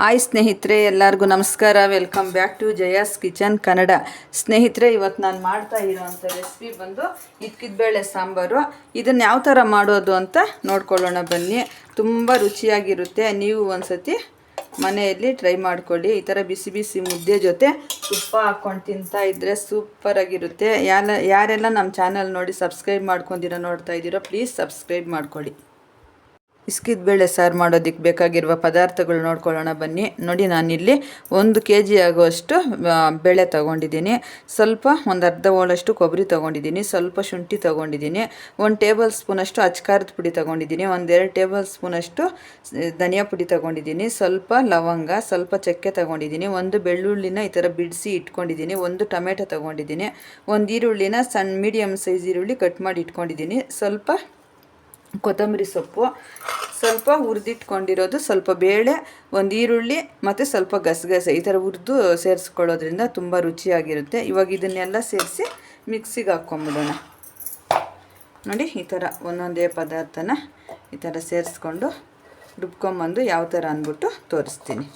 Hi ಸ್ನೇಹಿತರೆ, ಎಲ್ಲರಿಗೂ ನಮಸ್ಕಾರ. Welcome back to Jaya's kitchen Kannada ಸ್ನೇಹಿತರೆ ಇವತ್ತು ನಾನು ಮಾಡ್ತಾ ಇರೋವಂಥ ರೆಸಿಪಿ ಬಂದು ಇದ್ಕಿದ್ಬೇಳೆ ಸಾಂಬಾರು. ಇದನ್ನು ಯಾವ ಥರ ಮಾಡೋದು ಅಂತ ನೋಡ್ಕೊಳ್ಳೋಣ ಬನ್ನಿ. ತುಂಬ ರುಚಿಯಾಗಿರುತ್ತೆ. ನೀವು ಒಂದ್ಸತಿ ಮನೆಯಲ್ಲಿ ಟ್ರೈ ಮಾಡ್ಕೊಳ್ಳಿ. ಈ ಥರ ಬಿಸಿ ಬಿಸಿ ಮುದ್ದೆ ಜೊತೆ ತುಪ್ಪ ಹಾಕ್ಕೊಂಡು ತಿಂತಾ ಇದ್ದರೆ ಸೂಪರಾಗಿರುತ್ತೆ ಯಾರ ಯಾರೆಲ್ಲ ನಮ್ಮ ಚಾನಲ್ ನೋಡಿ ಸಬ್ಸ್ಕ್ರೈಬ್ ಮಾಡ್ಕೊಂಡಿರೋ, ನೋಡ್ತಾ ಇದ್ದೀರೋ ಪ್ಲೀಸ್ ಸಬ್ಸ್ಕ್ರೈಬ್ ಮಾಡ್ಕೊಳ್ಳಿ. ಬೇಳೆ ಸಾರು ಮಾಡೋದಕ್ಕೆ ಬೇಕಾಗಿರುವ ಪದಾರ್ಥಗಳು ನೋಡ್ಕೊಳ್ಳೋಣ ಬನ್ನಿ. ನೋಡಿ, ನಾನಿಲ್ಲಿ ಒಂದು ಕೆ ಜಿ ಆಗುವಷ್ಟು ಬೇಳೆ ತೊಗೊಂಡಿದ್ದೀನಿ. ಸ್ವಲ್ಪ ಒಂದು ಅರ್ಧ ಹೋಳಷ್ಟು ಕೊಬ್ಬರಿ ತೊಗೊಂಡಿದ್ದೀನಿ. ಸ್ವಲ್ಪ ಶುಂಠಿ ತೊಗೊಂಡಿದ್ದೀನಿ. ಒಂದು ಟೇಬಲ್ ಸ್ಪೂನಷ್ಟು ಅಚ್ಕಾರದ ಪುಡಿ ತೊಗೊಂಡಿದ್ದೀನಿ. ಒಂದೆರಡು ಟೇಬಲ್ ಸ್ಪೂನಷ್ಟು ಧನಿಯಾ ಪುಡಿ ತೊಗೊಂಡಿದ್ದೀನಿ. ಸ್ವಲ್ಪ ಲವಂಗ, ಸ್ವಲ್ಪ ಚಕ್ಕೆ ತೊಗೊಂಡಿದ್ದೀನಿ. ಒಂದು ಬೆಳ್ಳುಳ್ಳಿನ ಈ ಥರ ಬಿಡಿಸಿ ಇಟ್ಕೊಂಡಿದ್ದೀನಿ. ಒಂದು ಟೊಮೆಟೊ ತೊಗೊಂಡಿದ್ದೀನಿ. ಒಂದು ಈರುಳ್ಳಿನ ಸಣ್ಣ ಮೀಡಿಯಮ್ ಸೈಜ್ ಈರುಳ್ಳಿ ಕಟ್ ಮಾಡಿ ಇಟ್ಕೊಂಡಿದ್ದೀನಿ. ಸ್ವಲ್ಪ ಕೊತ್ತಂಬರಿ ಸೊಪ್ಪು. ಸ್ವಲ್ಪ ಹುರಿದಿಟ್ಕೊಂಡಿರೋದು ಸ್ವಲ್ಪ ಬೇಳೆ, ಒಂದು ಈರುಳ್ಳಿ ಮತ್ತು ಸ್ವಲ್ಪ ಗಸಗಸೆ. ಈ ಥರ ಹುರಿದು ಸೇರಿಸ್ಕೊಳ್ಳೋದ್ರಿಂದ ತುಂಬ ರುಚಿಯಾಗಿರುತ್ತೆ. ಇವಾಗ ಇದನ್ನೆಲ್ಲ ಸೇರಿಸಿ ಮಿಕ್ಸಿಗೆ ಹಾಕ್ಕೊಂಬಿಡೋಣ. ನೋಡಿ, ಈ ಥರ ಒಂದೊಂದೇ ಪದಾರ್ಥನ ಈ ಥರ ಸೇರಿಸ್ಕೊಂಡು ರುಬ್ಕೊಂಬಂದು ಯಾವ ಥರ ಅಂದ್ಬಿಟ್ಟು ತೋರಿಸ್ತೀನಿ.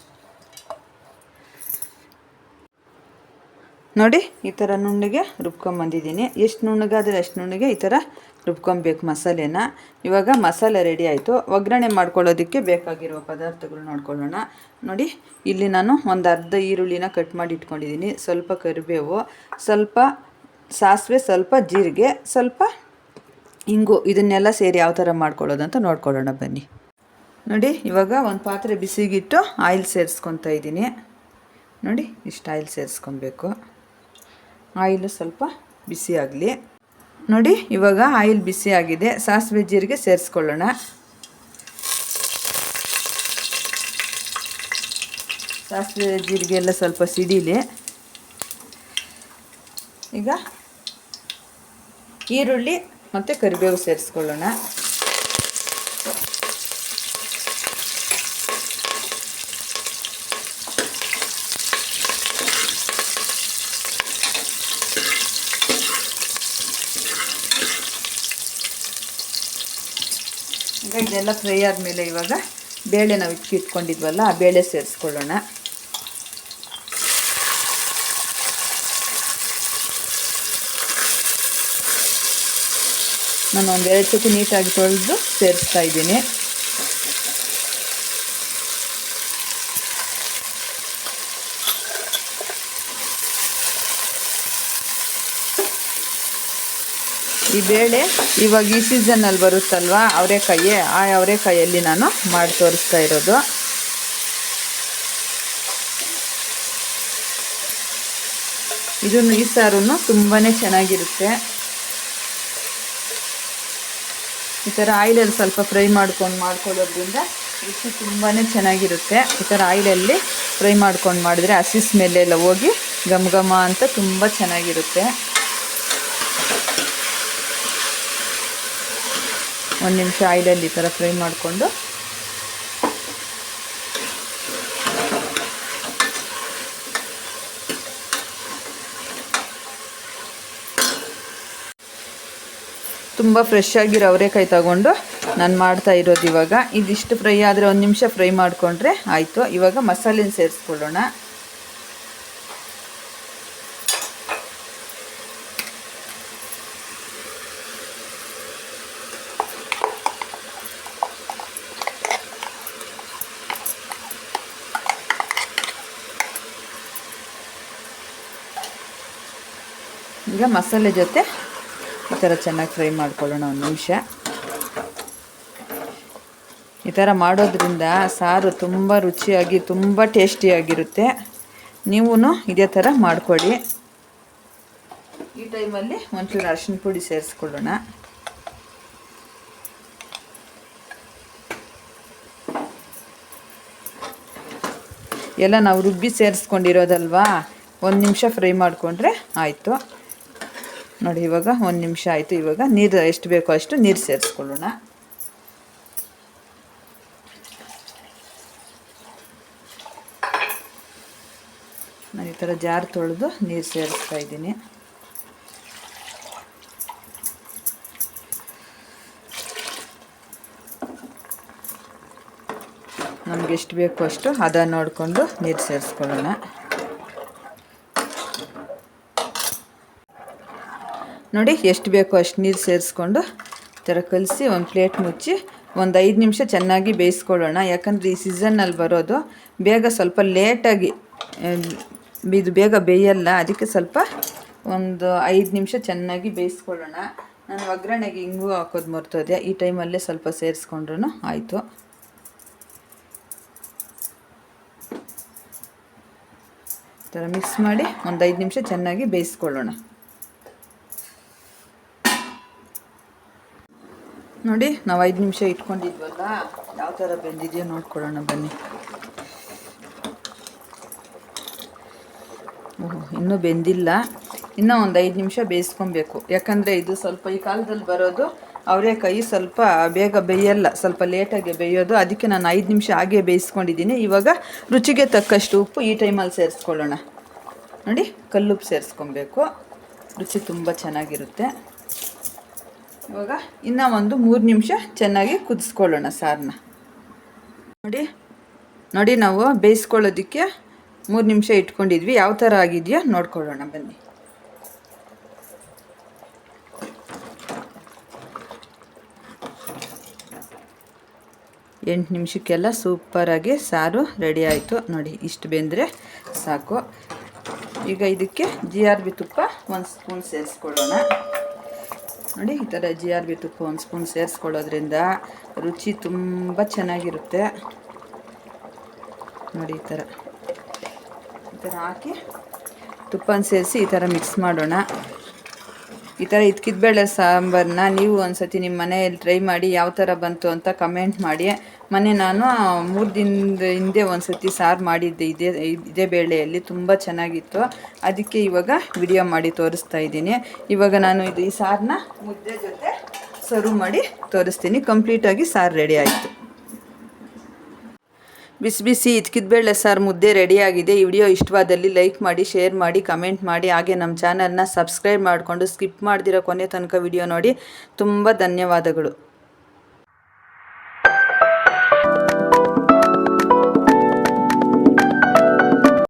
ನೋಡಿ, ಈ ಥರ ನುಣ್ಣಗೆ ರುಬ್ಕೊಂಬಂದಿದ್ದೀನಿ. ಎಷ್ಟು ನುಣ್ಣಗಾದರೆ ಅಷ್ಟು ನುಣ್ಣಗೆ ಈ ಥರ ರುಬ್ಕೊಬೇಕು ಮಸಾಲೆನ. ಇವಾಗ ಮಸಾಲೆ ರೆಡಿ ಆಯಿತು. ಒಗ್ಗರಣೆ ಮಾಡ್ಕೊಳ್ಳೋದಕ್ಕೆ ಬೇಕಾಗಿರುವ ಪದಾರ್ಥಗಳು ನೋಡ್ಕೊಳ್ಳೋಣ. ನೋಡಿ, ಇಲ್ಲಿ ನಾನು ಒಂದು ಅರ್ಧ ಈರುಳ್ಳಿನ ಕಟ್ ಮಾಡಿ ಇಟ್ಕೊಂಡಿದ್ದೀನಿ. ಸ್ವಲ್ಪ ಕರಿಬೇವು, ಸ್ವಲ್ಪ ಸಾಸಿವೆ, ಸ್ವಲ್ಪ ಜೀರಿಗೆ, ಸ್ವಲ್ಪ ಇಂಗು. ಇದನ್ನೆಲ್ಲ ಸೇರಿ ಯಾವ ಥರ ಮಾಡ್ಕೊಳ್ಳೋದಂತ ನೋಡ್ಕೊಳ್ಳೋಣ ಬನ್ನಿ. ನೋಡಿ, ಇವಾಗ ಒಂದು ಪಾತ್ರೆ ಬಿಸಿಗಿಟ್ಟು ಆಯಿಲ್ ಸೇರಿಸ್ಕೊತಾ ಇದ್ದೀನಿ. ನೋಡಿ, ಇಷ್ಟು ಆಯಿಲ್ ಸೇರಿಸ್ಕೊಬೇಕು. ಆಯಿಲು ಸ್ವಲ್ಪ ಬಿಸಿ ಆಗಲಿ. ನೋಡಿ, ಇವಾಗ ಆಯಿಲ್ ಬಿಸಿ ಆಗಿದೆ. ಸಾಸಿವೆ ಜೀರಿಗೆ ಸೇರಿಸ್ಕೊಳ್ಳೋಣ. ಸಾಸಿವೆ ಜೀರಿಗೆ ಎಲ್ಲ ಸ್ವಲ್ಪ ಸಿಡಿಲಿ. ಈಗ ಈರುಳ್ಳಿ ಮತ್ತು ಕರಿಬೇವು ಸೇರಿಸ್ಕೊಳ್ಳೋಣ. ಈಗ ಇದೆಲ್ಲ ಫ್ರೈ ಆದಮೇಲೆ ಇವಾಗ ಬೇಳೆ ನಾವು ಇಟ್ಕಿ, ಇಟ್ಕೊಂಡಿದ್ವಲ್ಲ, ಆ ಬೇಳೆ ಸೇರಿಸ್ಕೊಳ್ಳೋಣ. ನಾನು ಒಂದೆರಡು ಸತಿ ನೀಟಾಗಿ ತೊಳೆದು ಸೇರಿಸ್ತಾ ಇದ್ದೀನಿ. ಈ ಬೇಳೆ ಇವಾಗ ಈ ಸೀಸನ್ನಲ್ಲಿ ಬರುತ್ತಲ್ವಾ? ಅವರೆಕಾಯಿ ಆ ಅವರೆಕಾಯಲ್ಲಿ ನಾನು ಮಾಡಿ ತೋರಿಸ್ತಾ ಇರೋದು. ಇದನ್ನು ಈ ಸಾರು ತುಂಬಾ ಚೆನ್ನಾಗಿರುತ್ತೆ. ಈ ಥರ ಆಯಿಲಲ್ಲಿ ಸ್ವಲ್ಪ ಫ್ರೈ ಮಾಡ್ಕೊಂಡು ಮಾಡ್ಕೊಳ್ಳೋದ್ರಿಂದ ರುಚಿ ತುಂಬಾ ಚೆನ್ನಾಗಿರುತ್ತೆ. ಈ ಥರ ಆಯಿಲಲ್ಲಿ ಫ್ರೈ ಮಾಡ್ಕೊಂಡು ಮಾಡಿದ್ರೆ ಹಸಿ ಸ್ಮೆಲ್ಲೆಲ್ಲ ಹೋಗಿ ಘಮ ಘಮ ಅಂತ ತುಂಬ ಚೆನ್ನಾಗಿರುತ್ತೆ. ಒಂದು ನಿಮಿಷ ಆಯಿಲಲ್ಲಿ ಈ ಥರ ಫ್ರೈ ಮಾಡಿಕೊಂಡು. ತುಂಬ ಫ್ರೆಶ್ ಆಗಿರೋ ಅವರೆಕಾಯಿ ತಗೊಂಡು ನಾನು ಮಾಡ್ತಾ ಇರೋದು ಇವಾಗ. ಇದಿಷ್ಟು ಫ್ರೈ ಆದರೆ ಒಂದು ನಿಮಿಷ ಫ್ರೈ ಮಾಡಿಕೊಂಡ್ರೆ ಆಯಿತು. ಇವಾಗ ಮಸಾಲೆನ ಸೇರಿಸ್ಕೊಳ್ಳೋಣ. ಈಗ ಮಸಾಲೆ ಜೊತೆ ಈ ಥರ ಚೆನ್ನಾಗಿ ಫ್ರೈ ಮಾಡ್ಕೊಳ್ಳೋಣ ಒಂದು ನಿಮಿಷ. ಈ ಥರ ಮಾಡೋದ್ರಿಂದ ಸಾರು ತುಂಬ ರುಚಿಯಾಗಿ, ತುಂಬ ಟೇಸ್ಟಿಯಾಗಿರುತ್ತೆ. ನೀವೂ ಇದೇ ಥರ ಮಾಡಿಕೊಡಿ ಈ ಟೈಮಲ್ಲಿ ಒಂಚೂರು ಅರಿಶಿನ ಪುಡಿ ಸೇರಿಸ್ಕೊಳ್ಳೋಣ. ಎಲ್ಲ ನಾವು ರುಬ್ಬಿ ಸೇರಿಸ್ಕೊಂಡಿರೋದಲ್ವಾ? ಒಂದು ನಿಮಿಷ ಫ್ರೈ ಮಾಡಿಕೊಂಡ್ರೆ ಆಯಿತು. ನೋಡಿ, ಇವಾಗ ಒಂದು ನಿಮಿಷ ಆಯಿತು. ಇವಾಗ ನೀರು ಎಷ್ಟು ಬೇಕೋ ಅಷ್ಟು ನೀರು ಸೇರಿಸ್ಕೊಳ್ಳೋಣ. ನಾನು ಈ ಥರ ಜಾರ್ ತೊಳೆದು ನೀರು ಸೇರಿಸ್ತಾ ಇದ್ದೀನಿ. ನಮ್ಗೆ ಎಷ್ಟು ಬೇಕೋ ಅಷ್ಟು ಹದ ನೋಡಿಕೊಂಡು ನೀರು ಸೇರಿಸ್ಕೊಳ್ಳೋಣ. ನೋಡಿ ಎಷ್ಟು ಬೇಕೋ ಅಷ್ಟು ನೀರು ಸೇರಿಸ್ಕೊಂಡು ಥರ ಕಲಸಿ ಒಂದು ಪ್ಲೇಟ್ ಮುಚ್ಚಿ ಒಂದು ಐದು ನಿಮಿಷ ಚೆನ್ನಾಗಿ ಬೇಯಿಸ್ಕೊಳ್ಳೋಣ. ಯಾಕಂದರೆ ಈ ಸೀಸನ್ನಲ್ಲಿ ಬರೋದು ಬೇಗ ಸ್ವಲ್ಪ ಲೇಟಾಗಿ ಇದು ಬೇಗ ಬೇಯಲ್ಲ, ಅದಕ್ಕೆ ಸ್ವಲ್ಪ ಒಂದು ಐದು ನಿಮಿಷ ಚೆನ್ನಾಗಿ ಬೇಯಿಸ್ಕೊಳ್ಳೋಣ. ನಾನು ಒಗ್ಗರಣೆಗೆ ಹಿಂಗೂ ಹಾಕೋದು ಮರ್ತೋದೆ, ಈ ಟೈಮಲ್ಲೇ ಸ್ವಲ್ಪ ಸೇರಿಸ್ಕೊಂಡ್ರು ಆಯಿತು. ಥರ ಮಿಕ್ಸ್ ಮಾಡಿ ಒಂದು ಐದು ನಿಮಿಷ ಚೆನ್ನಾಗಿ ಬೇಯಿಸ್ಕೊಳ್ಳೋಣ. ನೋಡಿ, ನಾವು ಐದು ನಿಮಿಷ ಇಟ್ಕೊಂಡಿದ್ವಲ್ಲ? ಯಾವ ಥರ ಬೆಂದಿದೆಯೋ ನೋಡ್ಕೊಳ್ಳೋಣ ಬನ್ನಿ. ಓಹೋ, ಇನ್ನೂ ಬೆಂದಿಲ್ಲ. ಇನ್ನೂ ಒಂದು ಐದು ನಿಮಿಷ ಬೇಯಿಸ್ಕೊಬೇಕು. ಯಾಕಂದರೆ ಇದು ಸ್ವಲ್ಪ ಈ ಕಾಲದಲ್ಲಿ ಬರೋದು ಅವರೇಕಾಯಿ ಸ್ವಲ್ಪ ಬೇಗ ಬೇಯಲ್ಲ, ಸ್ವಲ್ಪ ಲೇಟಾಗಿ ಬೇಯೋದು. ಅದಕ್ಕೆ ನಾನು ಐದು ನಿಮಿಷ ಹಾಗೆ ಬೇಯಿಸ್ಕೊಂಡಿದ್ದೀನಿ. ಇವಾಗ ರುಚಿಗೆ ತಕ್ಕಷ್ಟು ಉಪ್ಪು ಈ ಟೈಮಲ್ಲಿ ಸೇರಿಸ್ಕೊಳ್ಳೋಣ. ನೋಡಿ, ಕಲ್ಲುಪ್ಪು ಸೇರಿಸ್ಕೊಬೇಕು. ರುಚಿ ತುಂಬ ಚೆನ್ನಾಗಿರುತ್ತೆ. ಇವಾಗ ಇನ್ನೂ ಒಂದು ಮೂರು ನಿಮಿಷ ಚೆನ್ನಾಗಿ ಕುದಿಸ್ಕೊಳ್ಳೋಣ ಸಾರನ್ನ ನೋಡಿ ನೋಡಿ ನಾವು ಬೇಯಿಸ್ಕೊಳ್ಳೋದಕ್ಕೆ ಮೂರು ನಿಮಿಷ ಇಟ್ಕೊಂಡಿದ್ವಿ. ಯಾವ ಥರ ಆಗಿದೆಯಾ ನೋಡ್ಕೊಳ್ಳೋಣ ಬನ್ನಿ. ಎಂಟು ನಿಮಿಷಕ್ಕೆಲ್ಲ ಸೂಪರಾಗಿ ಸಾರು ರೆಡಿ ಆಯಿತು. ನೋಡಿ, ಇಷ್ಟು ಬೆಂದರೆ ಸಾಕು. ಈಗ ಇದಕ್ಕೆ ಜಿ ಆರ್ ಬಿ ತುಪ್ಪ ಒಂದು ಸ್ಪೂನ್ ಸೇರಿಸ್ಕೊಳ್ಳೋಣ. ನೋಡಿ, ಈ ಥರ ಜಿ ಆರ್ ಬಿ ತುಪ್ಪ ಒಂದು ಸ್ಪೂನ್ ಸೇರಿಸ್ಕೊಳ್ಳೋದ್ರಿಂದ ರುಚಿ ತುಂಬ ಚೆನ್ನಾಗಿರುತ್ತೆ. ನೋಡಿ, ಈ ಥರ. ಈ ಥರ ಹಾಕಿ ತುಪ್ಪನ ಸೇರಿಸಿ ಈ ಥರ ಮಿಕ್ಸ್ ಮಾಡೋಣ. ಈ ಥರ ಬೇಳೆ ಸಾಂಬಾರನ್ನ ನೀವು ಒಂದ್ಸತಿ ನಿಮ್ಮ ಮನೆಯಲ್ಲಿ ಟ್ರೈ ಮಾಡಿ ಯಾವ ಥರ ಬಂತು ಅಂತ ಕಮೆಂಟ್ ಮಾಡಿ. ಮೊನ್ನೆ ನಾನು ಮೂರು ದಿನದ ಹಿಂದೆ ಒಂದ್ಸತಿ ಸಾರು ಮಾಡಿದ್ದೆ ಇದೇ ಇದೇ ಬೇಳೆಯಲ್ಲಿ ತುಂಬ ಚೆನ್ನಾಗಿತ್ತು. ಅದಕ್ಕೆ ಇವಾಗ ವಿಡಿಯೋ ಮಾಡಿ ತೋರಿಸ್ತಾ ಇದ್ದೀನಿ. ಇವಾಗ ನಾನು ಇದು ಈ ಸಾರನ್ನ ಮುದ್ದೆ ಜೊತೆ ಸರ್ವ್ ಮಾಡಿ ತೋರಿಸ್ತೀನಿ. ಕಂಪ್ಲೀಟಾಗಿ ಸಾರು ರೆಡಿ ಆಯಿತು. ಬಿಸಿ ಬಿಸಿ ಬೇಳೆ ಸಾರು ಮುದ್ದೆ ರೆಡಿಯಾಗಿದೆ ಈ ವಿಡಿಯೋ ಇಷ್ಟವಾದಲ್ಲಿ ಲೈಕ್ ಮಾಡಿ ಶೇರ್ ಮಾಡಿ ಕಮೆಂಟ್ ಮಾಡಿ. ಹಾಗೆ ನಮ್ಮ ಚಾನಲ್ನ ಸಬ್ಸ್ಕ್ರೈಬ್ ಮಾಡಿಕೊಂಡು ಸ್ಕಿಪ್ ಮಾಡ್ದಿರೋ ಕೊನೆ ತನಕ ವಿಡಿಯೋ ನೋಡಿ. ತುಂಬ ಧನ್ಯವಾದಗಳು.